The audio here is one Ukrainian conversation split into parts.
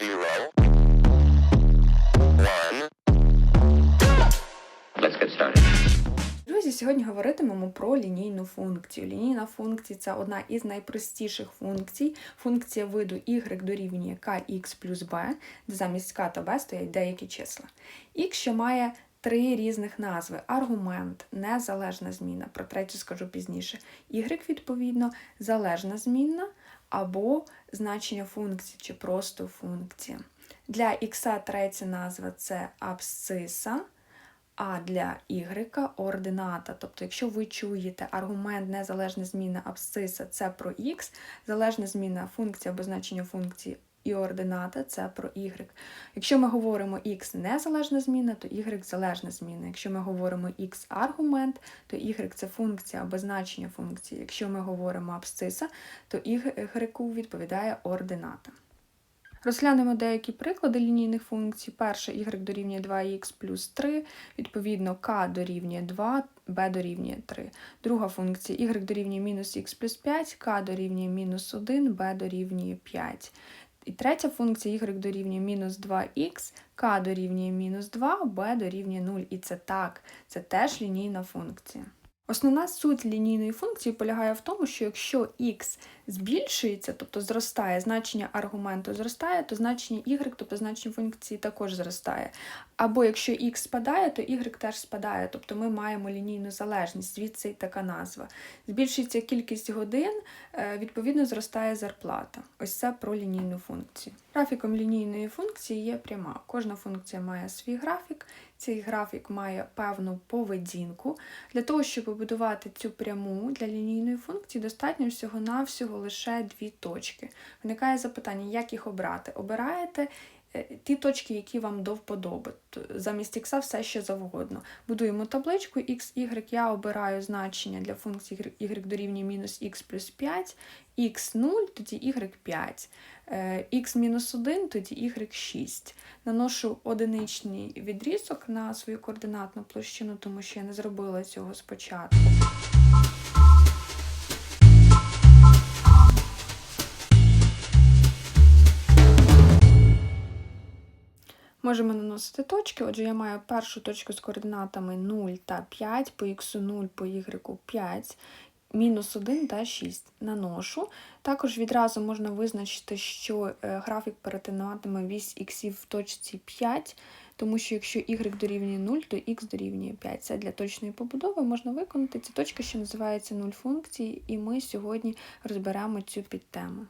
Zero. One. Let's get started. Друзі, сьогодні говоритимемо про лінійну функцію. Лінійна функція це одна із найпростіших функцій. Функція виду y дорівнює kx плюс b, де замість k та b стоять деякі числа. x, що має три різних назви: аргумент, незалежна зміна, про третю скажу пізніше. y, відповідно, залежна змінна або значення функції чи просто функція. Для х третя назва це абсциса. А для y ордината. Тобто, якщо ви чуєте аргумент незалежна зміна абсциса це про x, залежна зміна функції або значення функції і ордината це про y. Якщо ми говоримо x незалежна зміна, то y залежна зміна. Якщо ми говоримо x аргумент, то y це функція або значення функції. Якщо ми говоримо абсциса, то y відповідає ордината. Розглянемо деякі приклади лінійних функцій. Перше y дорівнює 2х плюс 3, відповідно k дорівнює 2, b дорівнює 3. Друга функція y дорівнює мінус х плюс 5, k дорівнює мінус 1, b дорівнює 5. І третя функція y дорівнює мінус 2х, k дорівнює мінус 2, b дорівнює 0. І це так, це теж лінійна функція. Основна суть лінійної функції полягає в тому, що якщо x збільшується, тобто зростає, значення аргументу зростає, то значення y, тобто значення функції також зростає. Або якщо x спадає, то y теж спадає, тобто ми маємо лінійну залежність, звідси і така назва. Збільшується кількість годин, е, відповідно зростає зарплата. Ось це про лінійну функцію. Графіком лінійної функції є пряма. Кожна функція має свій графік. Цей графік має певну поведінку. Для того, щоб побудувати цю пряму для лінійної функції, достатньо всього-навсього лише дві точки. Виникає запитання, як їх обрати. Обираєте е, ті точки, які вам до вподоби. Замість х все що завгодно. Будуємо табличку x, y, я обираю значення для функції y дорівнює мінус х плюс 5, х 0, тоді y 5, х мінус 1, тоді y 6. Наношу одиничний відрізок на свою координатну площину, тому що я не зробила цього спочатку. Можемо наносити точки. Отже, я маю першу точку з координатами 0 та 5, по х 0, по y 5, мінус 1 та 6 наношу. Також відразу можна визначити, що е, графік перетинатиме вісь х в точці 5, тому що якщо y дорівнює 0, то x дорівнює 5. Це для точної побудови можна виконати. Це точка, що називається 0 функції, і ми сьогодні розберемо цю підтему.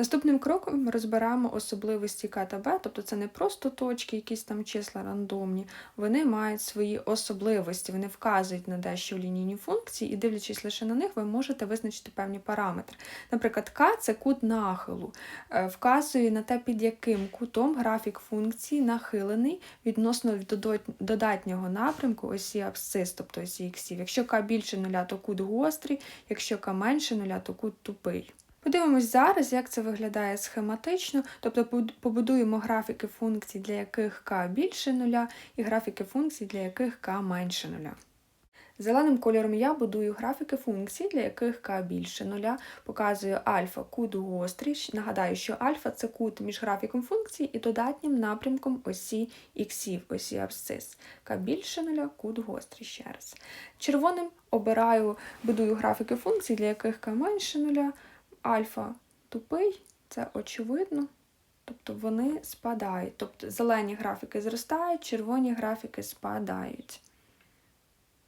Наступним кроком ми розберемо особливості К та Б, тобто це не просто точки, якісь там числа рандомні, вони мають свої особливості, вони вказують на дещо лінійні функції, і дивлячись лише на них, ви можете визначити певні параметри. Наприклад, К це кут нахилу, е, вказує на те, під яким кутом графік функції нахилений відносно додатнього напрямку осі абсцис, тобто осі іксів. Якщо К більше нуля, то кут гострий, якщо К менше нуля, то кут тупий. Подивимось зараз, як це виглядає схематично, тобто побудуємо графіки функцій, для яких k більше нуля, і графіки функцій, для яких k менше нуля. Зеленим кольором я будую графіки функцій, для яких k більше нуля, показую альфа кут гострий. Нагадаю, що альфа це кут між графіком функцій і додатнім напрямком осі іксів, осі абсцис. К більше нуля, кут гострий ще раз. Червоним обираю, будую графіки функцій, для яких k менше нуля альфа тупий, це очевидно. Тобто вони спадають. Тобто зелені графіки зростають, червоні графіки спадають.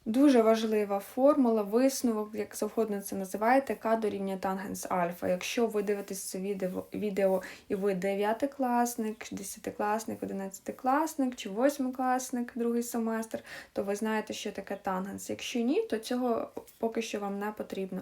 Дуже важлива формула, висновок, як завгодно це називаєте, К дорівнює тангенс альфа. Якщо ви дивитесь це відео, відео і ви 9 класник, 10 класник, 11 класник чи 8 класник, другий семестр, то ви знаєте, що таке тангенс. Якщо ні, то цього поки що вам не потрібно.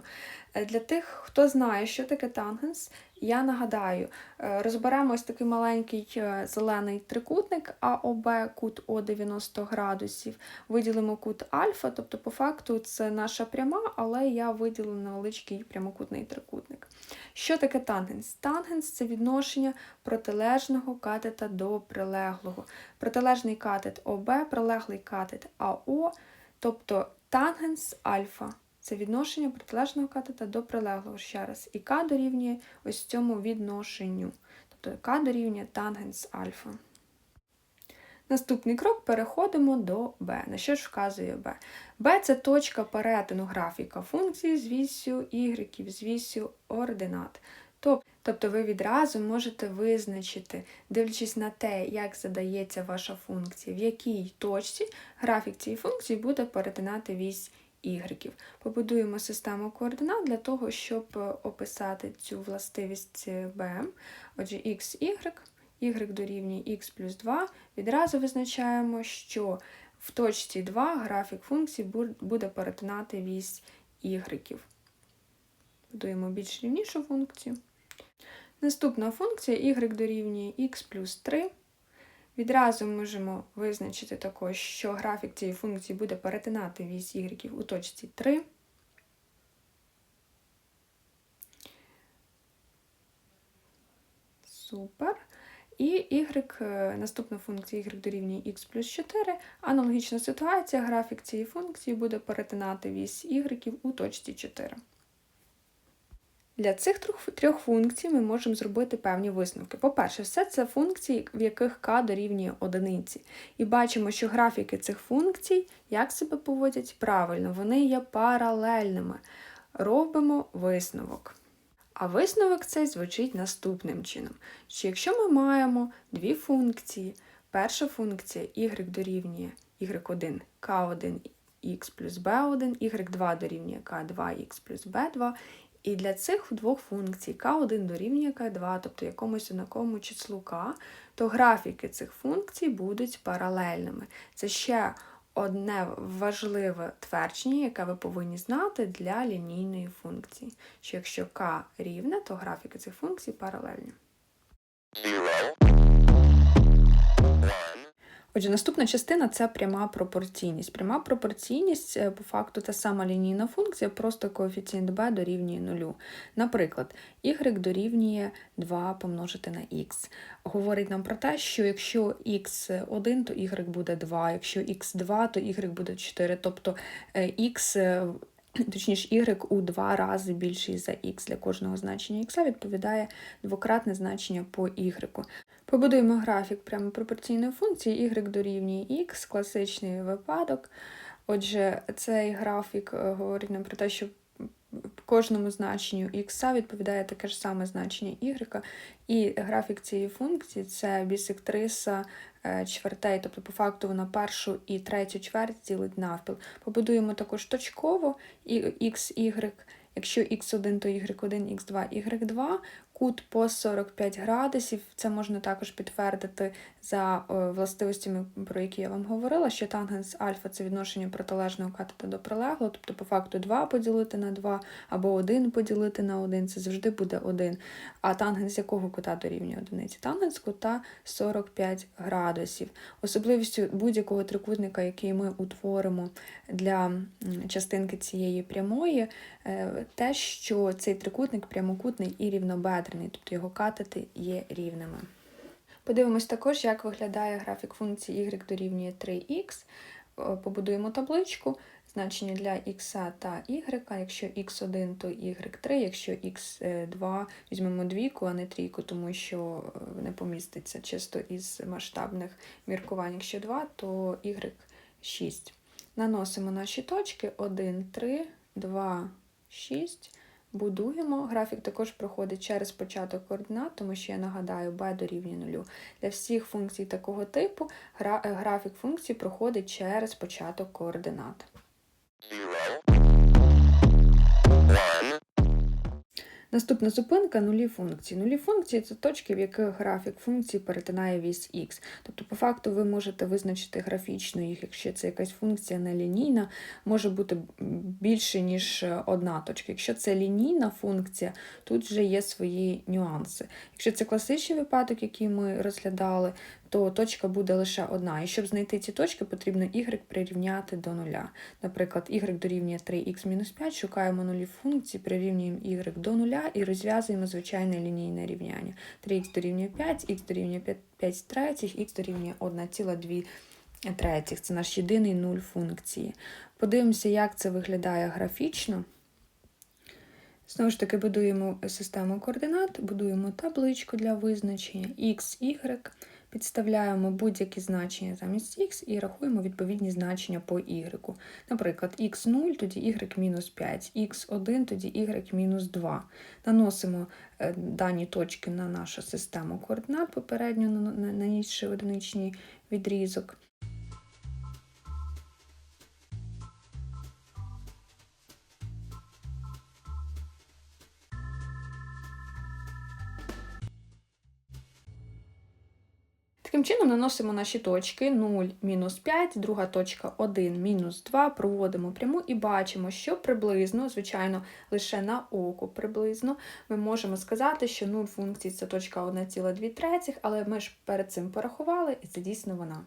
Е, для тих, хто знає, що таке тангенс, я нагадаю, е, розберемо ось такий маленький е, зелений трикутник АОБ, кут О 90 градусів. Виділимо кут альфа, тобто, по факту, це наша пряма, але я виділила невеличкий прямокутний трикутник. Що таке тангенс? Тангенс це відношення протилежного катета до прилеглого. Протилежний катет ОБ, прилеглий катет АО, тобто тангенс альфа. Це відношення протилежного катета до прилеглого ще раз. І К дорівнює ось цьому відношенню. тобто k дорівнює тангенс альфа. Наступний крок переходимо до b. На що ж вказує b? b це точка перетину графіка функції з вісю y, з вісю ординат. Тобто ви відразу можете визначити, дивлячись на те, як задається ваша функція, в якій точці графік цієї функції буде перетинати вісь y. Побудуємо систему координат для того, щоб описати цю властивість BM. Отже, x, y, y дорівнює x плюс 2. Відразу визначаємо, що в точці 2 графік функції буде перетинати вісь y. Будуємо більш рівнішу функцію. Наступна функція y дорівнює x плюс 3. Відразу можемо визначити також, що графік цієї функції буде перетинати вісь y у точці 3. Супер. І y, е, наступна функція y дорівнює x плюс 4. Аналогічна ситуація, графік цієї функції буде перетинати вісь y у точці 4. Для цих трьох функцій ми можемо зробити певні висновки. По-перше, все це функції, в яких k дорівнює одиниці. І бачимо, що графіки цих функцій як себе поводять правильно, вони є паралельними. Робимо висновок. А висновок цей звучить наступним чином: що якщо ми маємо дві функції, перша функція y дорівнює y1, k1 x плюс b1, y2 дорівнює k2 x плюс b2, і для цих двох функцій k1 дорівнює k2, тобто якомусь однаковому числу k, то графіки цих функцій будуть паралельними. Це ще одне важливе твердження, яке ви повинні знати для лінійної функції. Що якщо k рівне, то графіки цих функцій паралельні. Отже, наступна частина це пряма пропорційність. Пряма пропорційність, е, по факту, та сама лінійна функція, просто коефіцієнт b дорівнює 0. Наприклад, y дорівнює 2 помножити на x. Говорить нам про те, що якщо x1, то y буде 2, якщо x2, то y буде 4. Тобто x е, Точніше, y у два рази більший за x для кожного значення x відповідає двократне значення по y. Побудуємо графік прямо пропорційної функції y дорівнює x, класичний випадок. Отже, цей графік е, говорить нам про те, що кожному значенню x відповідає таке ж саме значення y, і графік цієї функції це бісектриса е, чвертей, тобто, по факту вона першу і третю чверть ділить навпіл. Побудуємо також точково x, y, якщо x1, то y1, x2, y2, кут по 45 градусів. Це можна також підтвердити за властивостями, про які я вам говорила, що тангенс альфа це відношення протилежного катета до прилеглого, тобто, по факту 2 поділити на 2 або 1 поділити на 1, це завжди буде 1. А тангенс якого кута дорівнює одиниці? Тангенс кута 45 градусів. Особливістю будь-якого трикутника, який ми утворимо для частинки цієї прямої, е, те, що цей трикутник прямокутний і рівнобедрений, тобто його катети є рівними. Подивимось також, як виглядає графік функції y дорівнює 3х. Побудуємо табличку, значення для х та y. Якщо x1, то y3, якщо x2, візьмемо двійку, а не трійку, тому що е, не поміститься чисто із масштабних міркувань. Якщо 2, то y6. Наносимо наші точки 1, 3, 2, 6. Будуємо. Графік також проходить через початок координат, тому що я нагадаю, b дорівнює нулю. Для всіх функцій такого типу графік функції проходить через початок координат. Наступна зупинка нулі функції. Нулі функції це точки, в яких графік функції перетинає вісь х. Тобто, по факту, ви можете визначити графічно їх, якщо це якась функція нелінійна, може бути більше, ніж одна точка. Якщо це лінійна функція, тут вже є свої нюанси. Якщо це класичний випадок, який ми розглядали, то точка буде лише одна. І щоб знайти ці точки, потрібно y прирівняти до нуля. Наприклад, y дорівнює 3х-5, шукаємо нулі функції, прирівнюємо y до нуля і розв'язуємо звичайне лінійне рівняння. 3х дорівнює 5, х дорівнює 5 третіх, х дорівнює 1,2 третіх. Це наш єдиний нуль функції. Подивимося, як це виглядає графічно. Знову ж таки, будуємо систему координат, будуємо табличку для визначення x, y, підставляємо будь-які значення замість x і рахуємо відповідні значення по y. Наприклад, x0, тоді y мінус 5, x1, тоді y мінус 2. Наносимо е, дані точки на нашу систему координат, попередньо на- на- нанісши одиничний відрізок. Таким чином наносимо наші точки 0, мінус 5, друга точка 1, мінус 2, проводимо пряму і бачимо, що приблизно, звичайно, лише на око приблизно, ми можемо сказати, що 0 функцій це точка 1,2 третіх, але ми ж перед цим порахували, і це дійсно вона.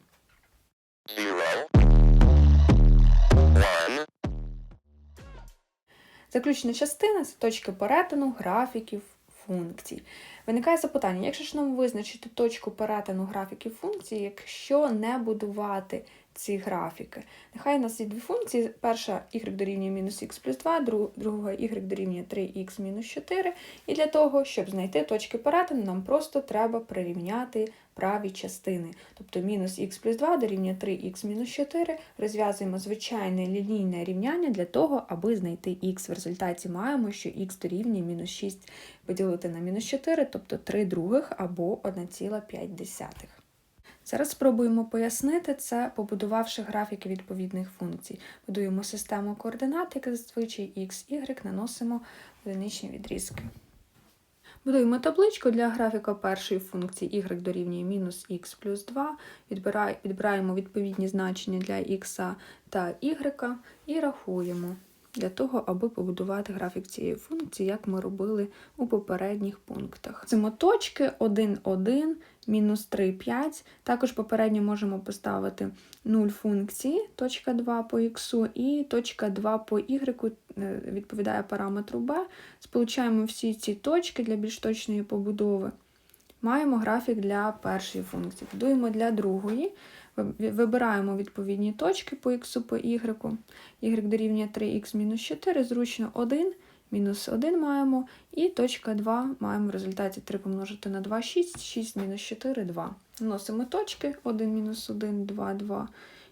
Заключна частина це точки перетину графіків функцій. Виникає запитання, як же ж нам визначити точку перетину графіків функцій, якщо не будувати ці графіки? Нехай у нас є дві функції. Перша y дорівнює мінус х плюс 2, друга y дорівнює 3х мінус 4. І для того, щоб знайти точки перетину, нам просто треба прирівняти праві частини. Тобто мінус х плюс 2 дорівнює 3х мінус 4. Розв'язуємо звичайне лінійне рівняння для того, аби знайти х. В результаті маємо, що х дорівнює мінус 6 поділити на мінус 4, тобто 3 других або 1,5. Зараз спробуємо пояснити це, побудувавши графіки відповідних функцій. Будуємо систему координат, як зазвичай x, y, наносимо одиничні відрізки. Будуємо табличку для графіка першої функції y дорівнює мінус х плюс 2, відбираємо відповідні значення для x та y і рахуємо для того, аби побудувати графік цієї функції, як ми робили у попередніх пунктах. Цимо точки 1, 1, мінус 3, 5. Також попередньо можемо поставити 0 функції, точка 2 по х, і точка 2 по y е, відповідає параметру b. Сполучаємо всі ці точки для більш точної побудови. Маємо графік для першої функції. Будуємо для другої. Ви- Вибираємо відповідні точки по х, по y. y дорівнює 3х мінус 4, зручно 1, мінус 1 маємо, і точка 2 маємо в результаті 3 помножити на 2, 6, 6 мінус 4, 2. Наносимо точки 1 мінус 1, 2, 2.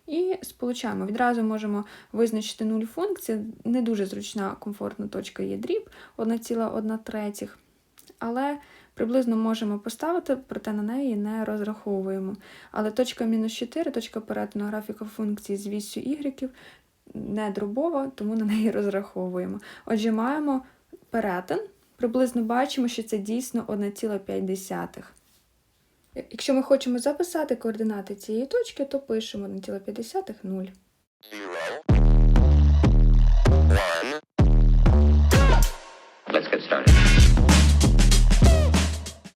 І сполучаємо. Відразу можемо визначити 0 функції. Не дуже зручна, комфортна точка є дріб 1,1 третіх. Але Приблизно можемо поставити, проте на неї не розраховуємо. Але точка мінус 4, точка перетину графіка функції з вісю y не дробова, тому на неї розраховуємо. Отже, маємо перетин, приблизно бачимо, що це дійсно 1,5. Якщо ми хочемо записати координати цієї точки, то пишемо 1,5 0. Let's get started.